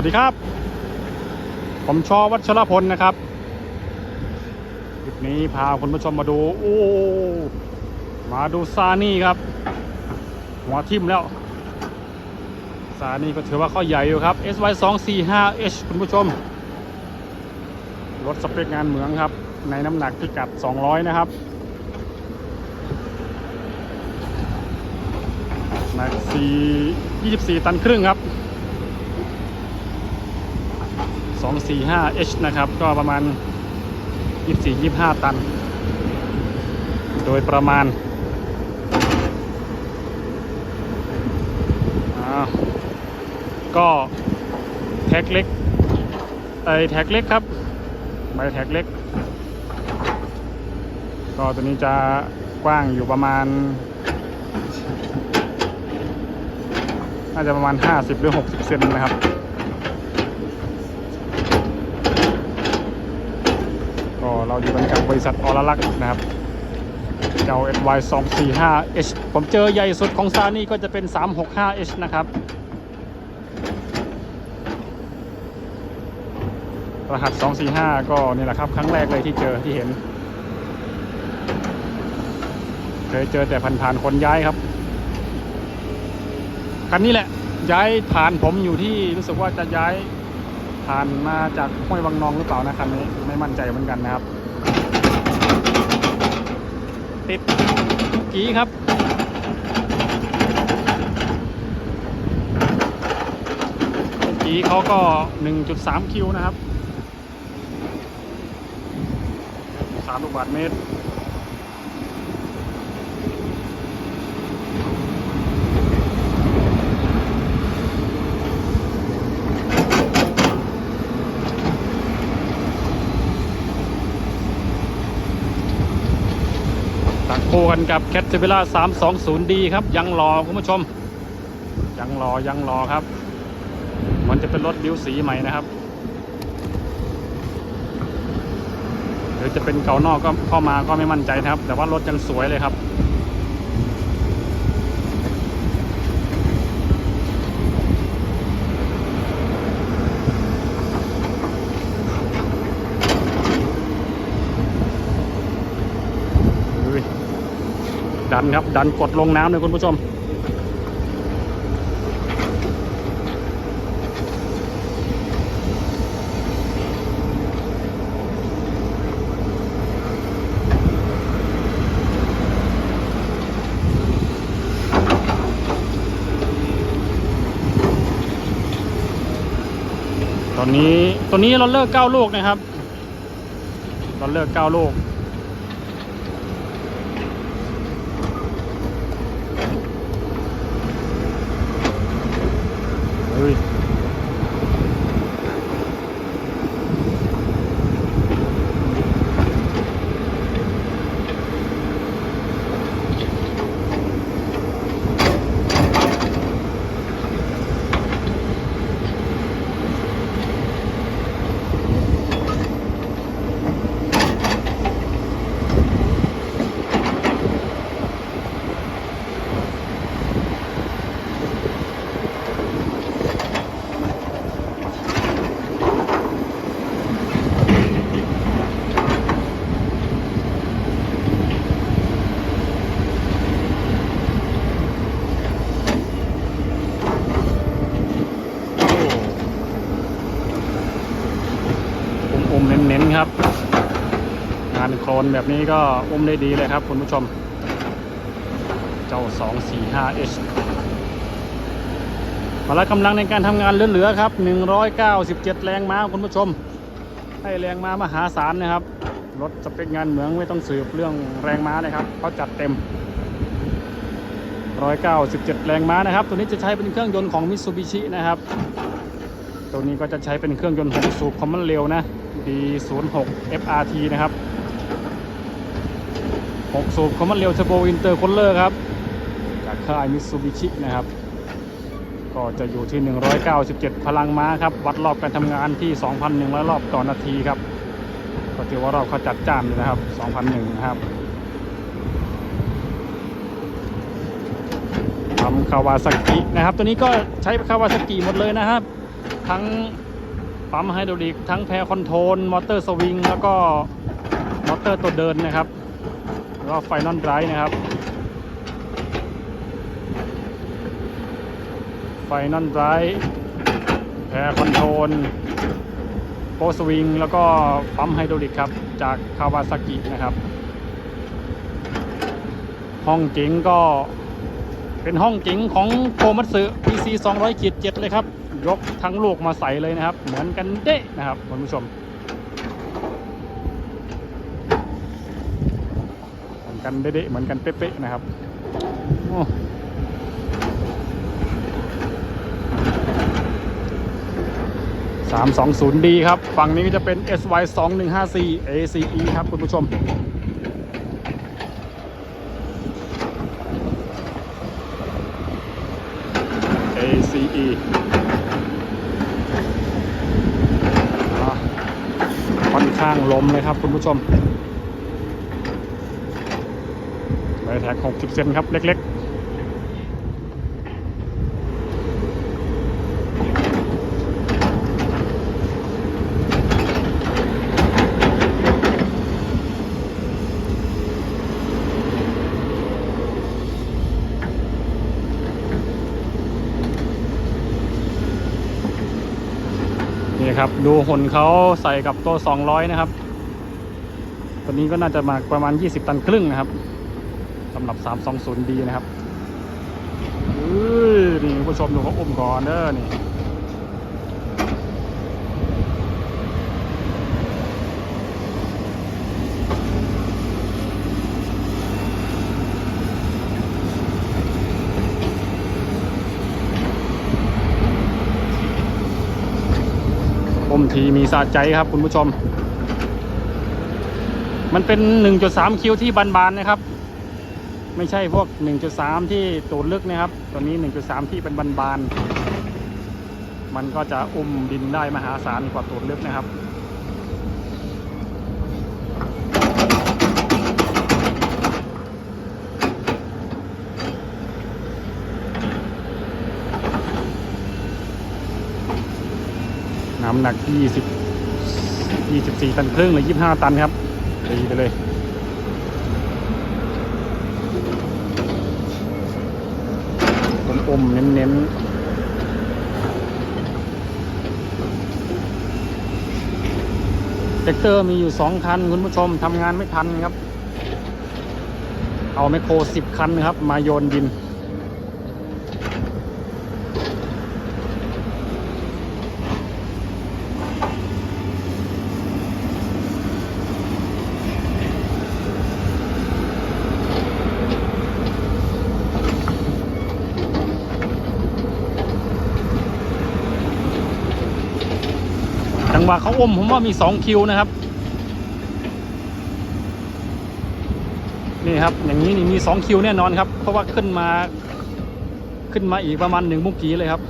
วัสดีครับ ผมชอวัชรพลนะครับคลิปนี้พาคุณผู้ชมมาดูโอ้มาดูซานี่ครับ หัวทิ่มแล้ว ซานี่ก็ถือว่าข้อใหญ่อยู่ครับ SY 2 4 5 H คุณผู้ชม รถสเปคงานเหมืองครับ ในน้ำหนักพิกัด 200 นะครับหนัก4 24 ตันครึ่งครับ 245 H นะครับ ก็ประมาณ 24-25 ตัน โดยประมาณก็แท็กเล็กไอแท็กเล็กครับใบแท็กเล็ก ก็ตัวนี้จะกว้างอยู่ประมาณน่าจะประมาณ 50 หรือ 60 เซนนะครับ เราอยู่กันกับบริษัทอรลักษ์นะครับเจ้า NY 2 4 5 H ผมเจอใหญ่สุดของซานี่ก็จะเป็น 365 H นะครับ รหัส 245 ก็นี่แหละครับ ครั้งแรกเลยที่เจอที่เห็น เคยเจอแต่ผ่านๆคนย้ายครับ คันนี้แหละ ย้ายผ่านผมอยู่ที่รู้สึกว่าจะย้ายผ่านมาจากห้วยวังนองหรือเปล่านะคันนี้ไม่มั่นใจเหมือนกันนะครับ ติดกีครับกีเขาก็ 1.3 คิวนะครับ3ลูกบาทเมตร คู่กันกับแคทเทเบล่า 320D ครับ ยังรอคุณผู้ชม ยังรอยังรอครับ มันจะเป็นรถบิวสีใหม่นะครับหรือจะเป็นเก่านอกก็เข้ามาก็ไม่มั่นใจนะครับ แต่ว่ารถยังสวยเลยครับ ดันครับ ดันกดลงน้ำเลยคุณผู้ชม ตอนนี้ตัวนี้เราเลิกเก้าลูกนะครับเราเลิกเก้าลูก นโคนแบบนี้ก็อุ้มได้ดีเลยครับคุณผู้ชม เจ้า 245H พละกำลังในการทำงานเหลือๆครับ 197 แรงม้าคุณผู้ชม ให้แรงม้ามหาศาลนะครับ รถสเปคงานเหมืองไม่ต้องสืบเรื่องแรงม้าเลยครับเขาจัดเต็ม 197 แรงม้านะครับ ตัวนี้จะใช้เป็นเครื่องยนต์ของ Mitsubishi นะครับ ตัวนี้ก็จะใช้เป็นเครื่องยนต์6สูบคอมมอนเร็วนะ D06 FRT นะครับ 6 สูบคอมมอนเร็วเทอร์โบอินเตอร์ค l ลเลอร์ครับ จากค่ายมิ t ซูบิชินะครับ ก็จะอยู่ที่ 197 พลังม้าครับ วัดรอบการทำงานที่ 2,100 รอบต่อนาทีครับ ก็ถือว่ารอบเขาจัดจ้านอยู่นะครับ 2,001 นะครับทำคาวาซากินะครับ ตัวนี้ก็ใช้คาวาซากิหมดเลยนะครับ ทั้งปั๊มไฮดรอลิกทั้งแพรคอนโทรลมอเตอร์สวิงแล้วก็มอเตอร์ตัวเดินนะครับ ก็ไฟนอลไรฟ์นะครับ ไฟนอลไรฟ์แพรคอนโทรลโปสวิง แล้วก็ปั๊มไฮดรอลิกครับ จากคาวาซากินะครับ ห้องเจ๋งก็เป็นห้องเจ๋งของโคมัตสึ PC 200ขีด7เลยครับ ยกทั้งลูกมาใส่เลยนะครับ เหมือนกันเด้นะครับคุณผู้ชม เหมื อนกันเด้ๆเหมือนกันเป๊ะๆนะครับสามสองศูนย์ดีครับ ฝั่งนี้ก็จะเป็น SY 2 1 5 4 ACE ครับ คุณผู้ชม ACE อะค่อนข้างล้มเลยครับคุณผู้ชม ใบแท็ก60 เซนครับ เล็ก ๆนี่ครับ ดูหุ่นเขาใส่กับตัว 200 นะครับ ตัวนี้ก็น่าจะมาประมาณ 20 ตันครึ่งนะครับำหรับ 320D นะครับนี่คุณผู้ชมดูเขาอุ้มก่อนเด้อนี่อมทีมีสะใจครับคุณผู้ชม มันเป็น 1.3 คิวที่บานๆนะครับ ไม่ใช่พวก 1.3 ที่ตูดลึกนะครับ ตัวนี้ 1.3 ที่เป็นบานๆ มันก็จะอุ้มดินได้มหาศาลกว่าตูดลึกนะครับน้ำหนัก 20 24 ตันครึ่งหรือ 25 ตันครับดีไปเลย ผมอมเน้นๆเทคเตอร์มีอยู่สองคัน คุณผู้ชมทำงานไม่ทันครับ เอาแมคโครสิบคันนะครับ มาโยนดิน หวะเขาอมผมว่ามีสองคิวนะครับ นี่ครับ อย่างนี้นี่มีสองคิวแน่นอนครับ เพราะว่าขึ้นมาขึ้นมาอีกประมาณหนึ่งมุกกีเลยครับ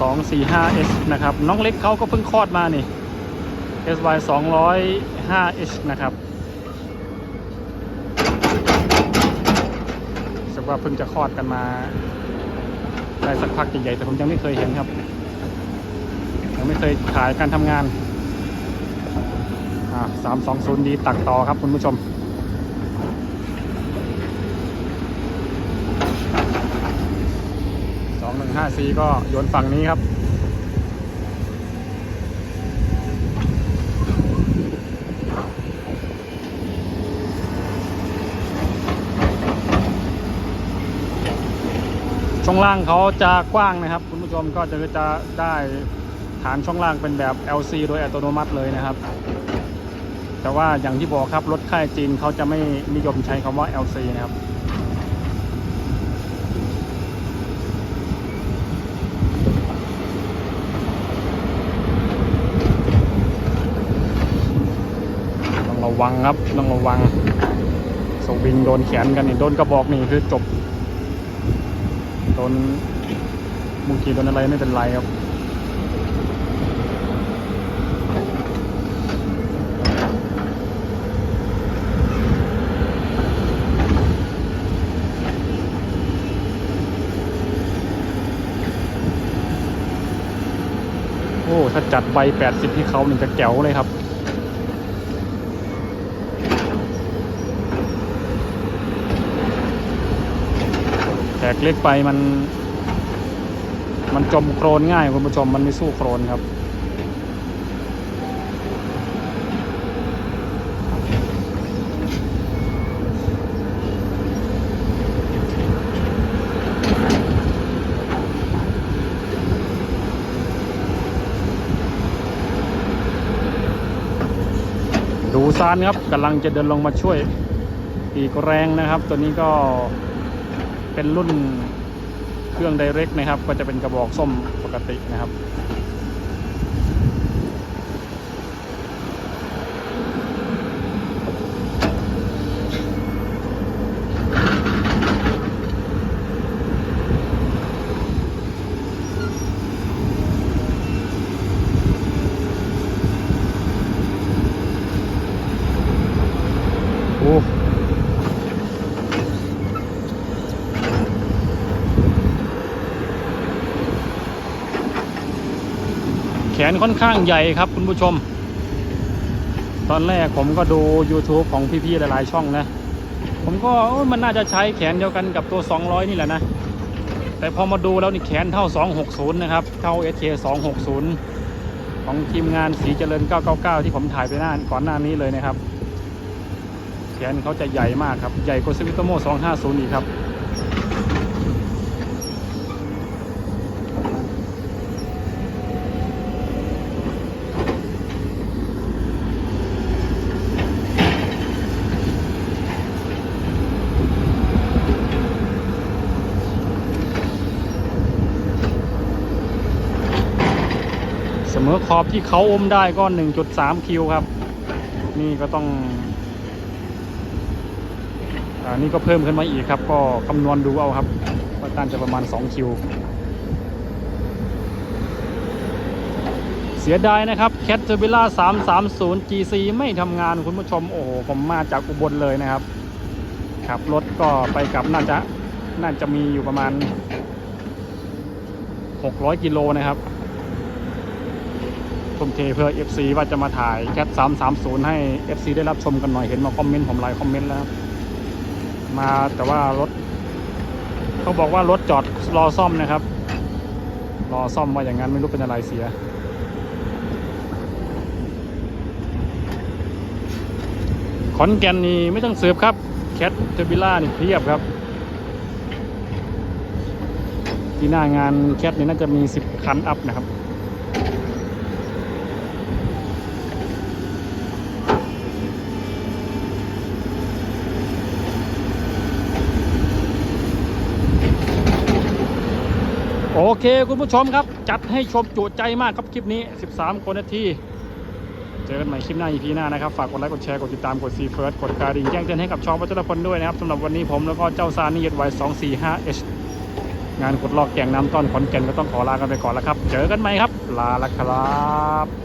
สองสี่ห้า S นะครับ น้องเล็กเขาก็เพิ่งคลอดมานี่ SY สองร้อยห้า H นะครับ รู้สึกว่า เพิ่งจะคลอดกันมาได้สักพักใหญ่ๆแต่ผมยังไม่เคยเห็นครับ ยังไม่เคยขายการทำงานสามสองศูนย์ดีตักต่อครับคุณผู้ชมสองหนึ่งห้าซีก็โยนฝั่งนี้ครับ ช่องล่างเขาจะกว้างนะครับ คุณผู้ชมก็จะจะได้ฐานช่องล่างเป็นแบบ LC โดยอัตโนมัติเลยนะครับ แต่ว่าอย่างที่บอกครับรถค่ายจีนเขาจะไม่นิยมใช้คำว่า LC นะครับต้องระวังครับต้องระวังสวิงโดนแขนกันนี่โดนกระบอกนี่คือจบ ต้นมุกีต้นอะไรไม่เป็นไรครับโอ้ ถ้าจัดไป 80 ที่เขาหนึ่งจะแก๋วเลยครับ กเล็กไปมัน มันจมโครนง่ายคุณผู้ชมมันไม่สู้โครนครับดูซานครับกำลังจะเดินลงมาช่วยอีกแรงนะครับ ตัวนี้ก็ เป็นรุ่นเครื่องไดเรกนะครับ ก็จะเป็นกระบอกส้มปกตินะครับ นค่อนข้างใหญ่ครับคุณผู้ชม ตอนแรกผมก็ดู YouTube ของพี่ๆหลายๆช่องนะ ผมก็มันน่าจะใช้แขนเดียวกันกับตัว 200 นี่แหละนะ แต่พอมาดูแล้วนี่แขนเท่า 260 นะครับ เท่า SK 260 ของทีมงานสีเจริญ 999 ที่ผมถ่ายไปหน้าก่อนหน้านี้เลยนะครับ แขนเขาจะใหญ่มากครับ ใหญ่กว่าสวิตโม250 อีกครับ มอขอบที่เขาอมได้ก็ 1.3 คิวครับ นี่ก็ต้องอ่านี่ก็เพิ่มขึ้นมาอีกครับ ก็คำนวณดูเอาครับว่าต้านจะประมาณ 2 คิว เสียดายนะครับแคทเทอร์บิล่า330 GC ไม่ทำงานคุณผู้ชม โอ้โห ผมมาจากอุบลเลยนะครับ ขับรถก็ไปกลับน่าจะน่าจะมีอยู่ประมาณ 600 กิโลนะครับ ทุ่มเทเพื่อ FC ว่าจะมาถ่ายแคท330 ให้ FC ได้รับชมกันหน่อยเห็นมาคอมเมนต์ผมหลายคอมเมนต์แล้ว มาแต่ว่ารถเขาบอกว่ารถจอดรอซ่อมนะครับ รอซ่อมว่าอย่างนั้นไม่รู้เป็นอะไรเสียขอนแก่นนี่ไม่ต้องเสืบครับแคทเทบิล่านี่เพียบครับ ที่หน้างานแคทนี่น่าจะมี 10 คันอัพนะครับ โอเคคุณผู้ชมครับ จัดให้ชมจุใจมากครับคลิปนี้ 13 คนนาที เจอกันใหม่คลิปหน้า EP หน้านะครับ ฝากกดไลค์กดแชร์กดติดตามกดซีเฟิร์สกดกระดิ่งแจ้งเตือนให้กับช่องวัชรพลด้วยนะครับสำหรับวันนี้ผมแล้วก็เจ้าซานี่เย็ดไว้245 H งานกดลอกแก่งน้ำต้อนขอนแก่นก็ต้องขอลากันไปก่อนแล้วครับ เจอกันใหม่ครับ ลาละครับ